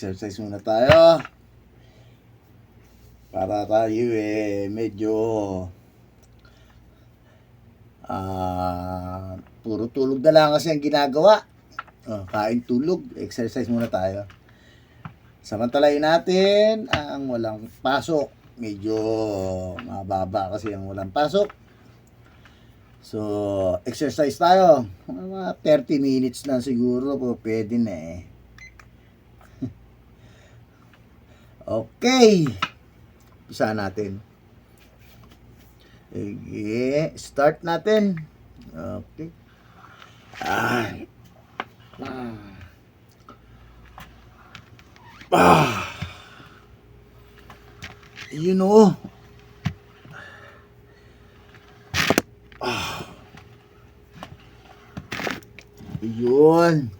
Exercise muna tayo. Para tayo eh medyo ah puro tulog na lang kasi ang ginagawa. Oh, kain tulog, exercise muna tayo. Samantalayin natin ang walang pasok. Medyo mababa kasi ang walang pasok. So, exercise tayo. Mga 30 minutes lang siguro po pwede na eh. Okay. Umpisa natin. Sige, start natin. Okay. Ay. Ah. Ah. You know. Ah. Yun.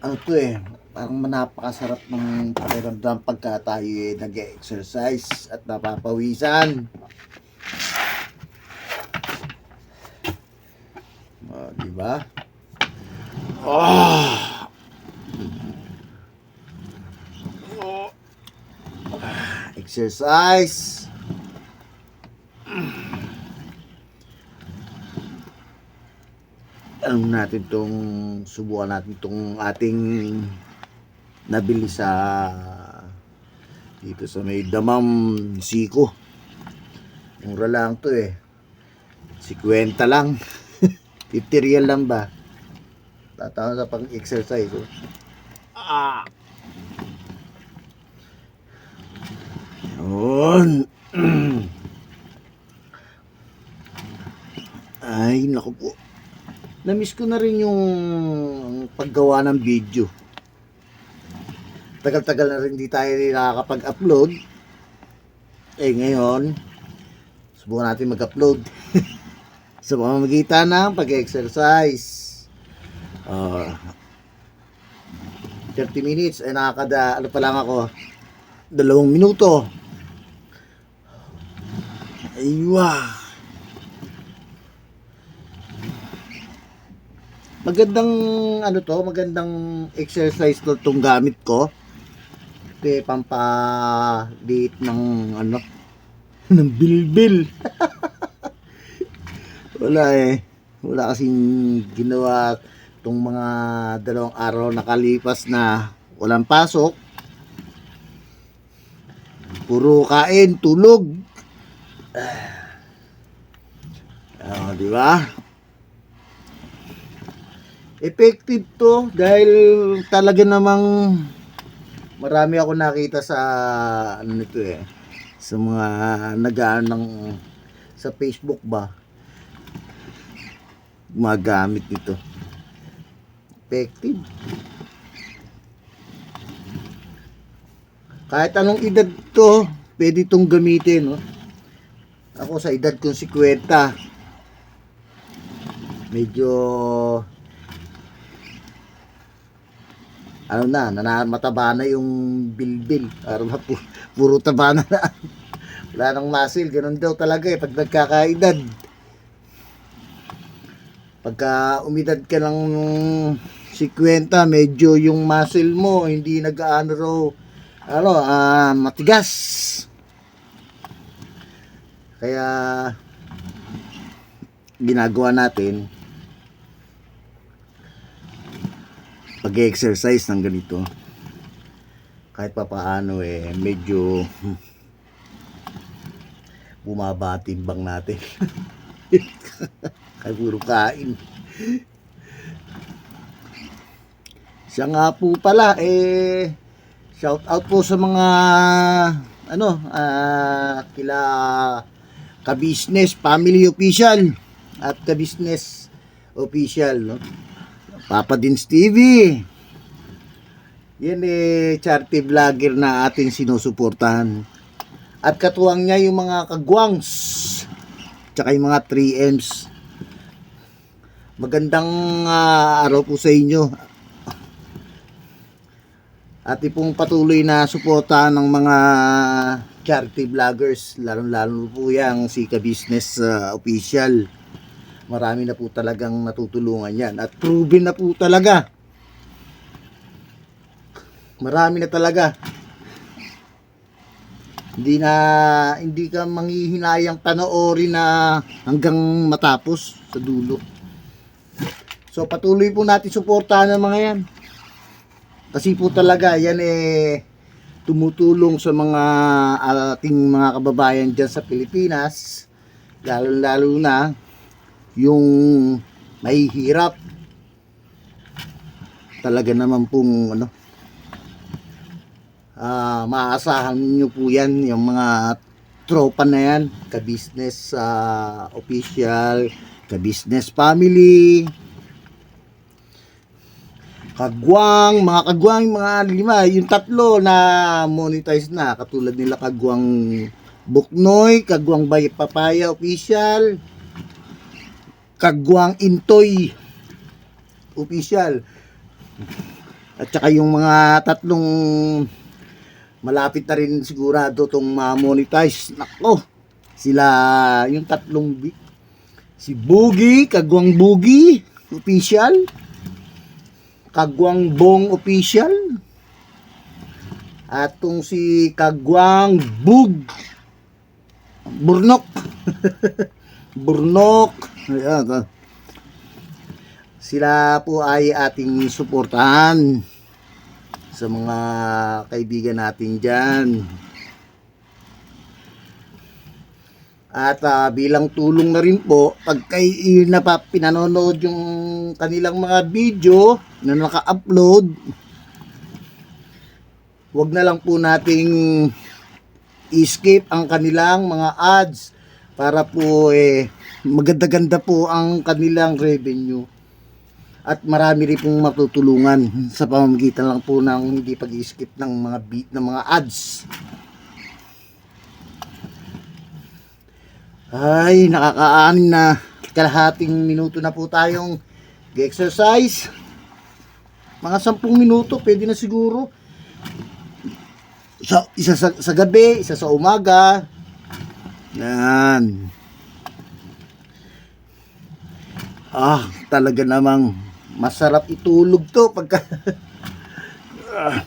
Ano to eh, parang napakasarap ng pakiramdam pagka tayo eh, nag-exercise at napapawisan. Oh, di ba? Ah! Oh. Exercise. Ano natin tong subukan natin tong ating nabili sa dito sa may damam siko. Mura lang to eh. 50 lang. 50 real lang ba? Tatawa sa pang-exercise. Oh. Ah. Yun. Ay, naku po. Namiss ko na rin yung paggawa ng video. Tagal-tagal na rin di tayo nakakapag-upload. Eh ngayon, subukan natin mag-upload. sa pamamagitan ng pag-exercise. Uh, 30 minutes, eh nakakada, ano pa lang ako, dalawang minuto. Aywa. Magandang ano to, magandang exercise to tong gamit ko. Kaya pampaliit ng ano ng bilbil. Wala eh. Wala kasing ginawa tong mga dalawang araw nakalipas na walang pasok. Puro kain, tulog. Ah, di ba? Effective to dahil talaga namang marami ako nakita sa ano nito eh sa mga nagaan ng sa Facebook ba? Gumagamit nito. Effective. Kahit anong edad to pwede itong gamitin no? ako sa edad kong 50 medyo ano na, nana, mataba na yung bilbil. Para pu puro taba na na. Wala nang muscle, ganun daw talaga eh, pag nagkakaedad. Pagka umidad ka ng 50, medyo yung muscle mo, hindi nag-ano raw, ano, ah, matigas. Kaya, ginagawa natin, pag-exercise ng ganito kahit pa paano eh medyo bumaba timbang natin. Kaya puro kain. Siya nga po pala eh shout out po sa mga ano ah kila ka-business family official at ka-business official no Papa Dins TV. Yan eh, charity vlogger na ating sinusuportahan. At katuwang niya yung mga kagwangs. Tsaka yung mga 3Ms. Magandang ah, araw po sa inyo. At pong patuloy na suportahan ng mga charity vloggers. Lalo-lalo po yung si Ka-Business ah, Official marami na po talagang natutulungan yan at proven na po talaga Marami na talaga. Hindi na hindi ka manghihinayang panoorin na hanggang matapos sa dulo. So patuloy po natin suportahan ang mga yan. Kasi po talaga yan eh tumutulong sa mga ating mga kababayan dyan sa Pilipinas lalo lalo na yung mahihirap. Talaga naman pong ano ah maaasahan niyo po yan yung mga tropa na yan. Ka-business ah, official ka-business family. Kagwang, mga kagwang, mga lima, yung tatlo na monetize na, katulad nila kagwang Buknoy, kagwang Bay Papaya Official, kagwang Intoy Official, at saka yung mga tatlong malapit na rin sigurado tong ma-monetize. Nako, sila yung tatlong bi- si Boogie, kagwang Boogie Official, Kagwang Bong Official. At tong si Kagwang Bug Burnok. Burnok. Ayan, ah. Sila po ay ating suportahan sa mga kaibigan natin dyan. At ah, bilang tulong na rin po, pag kay napa, pinanonood yung kanilang mga video na naka-upload, wag na lang po nating skip ang kanilang mga ads para po eh maganda-ganda po ang kanilang revenue. At marami rin pong matutulungan sa pamamagitan lang po ng hindi pag-skip ng mga beat ng mga ads. Ay, nakakaanin na kalahating minuto na po tayong exercise. Mga sampung minuto, pwede na siguro. Sa, isa sa, sa gabi, isa sa umaga. Yan. Ah, talaga namang masarap itulog to pagka Ah.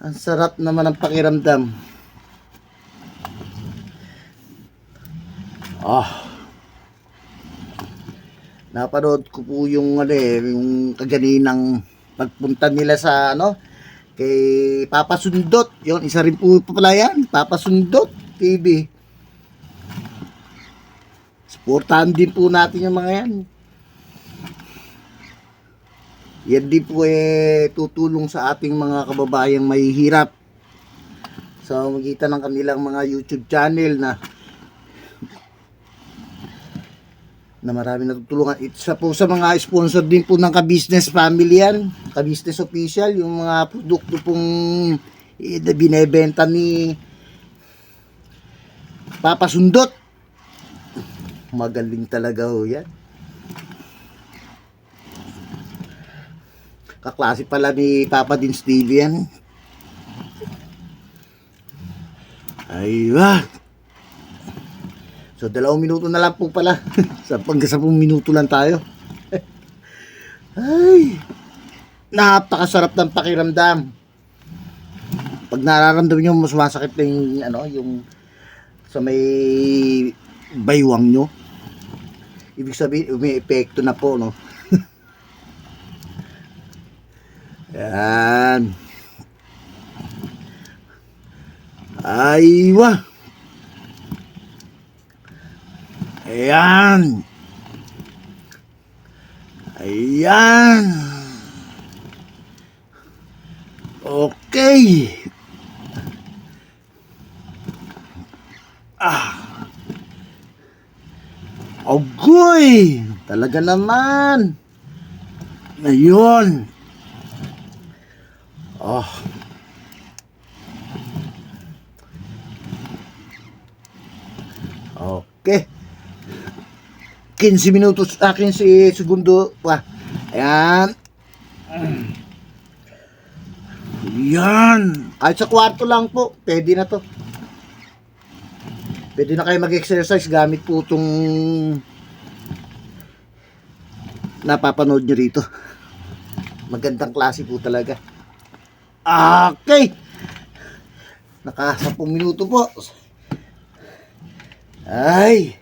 Ang sarap naman ang pakiramdam. Ah. Napanood ko po yung ano eh, yung kaganinang pagpunta nila sa ano kay Papa Sundot. Yon, isa rin po pala yan, Papa Sundot TV. Supportahan din po natin yung mga yan. Yan din po eh tutulong sa ating mga kababayang mahihirap sa magitan ng kanilang mga YouTube channel na na marami natutulungan. Isa po sa mga sponsor din po ng ka-business family yan, ka-business official, yung mga produkto pong eh, binebenta ni Papa Sundot. Magaling talaga ho yan. Kaklase pala ni Papa din Steve yan. Aywa. So, dalawang minuto na lang po pala. sa pag sapong minuto lang tayo. Ay, napakasarap ng pakiramdam. Pag nararamdaman nyo, mas masakit na yung, ano, yung sa may baywang nyo. Ibig sabihin, may epekto na po, no? Yan. Aywa. Ayan. Ayan. Okay. Ah. Agoy. Talaga naman. Ayun. Oh. Okay. 15 minutos akin si segundo pa. Ayan. Yan. Kahit sa kwarto lang po, pwede na to. Pwede na kayo mag-exercise gamit po itong napapanood nyo rito. Magandang klase po talaga. Okay. Naka 10 minuto po. Ay.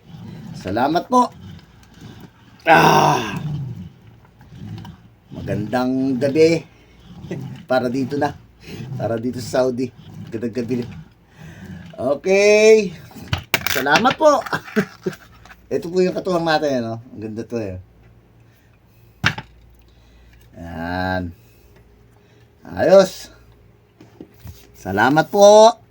Salamat po. Ah. Magandang gabi. Para dito na. Para dito sa Saudi. Magandang gabi. Okay. Salamat po. Ito po yung katuwang natin, ano? Ang ganda to eh. Yan. Ayos. Salamat po.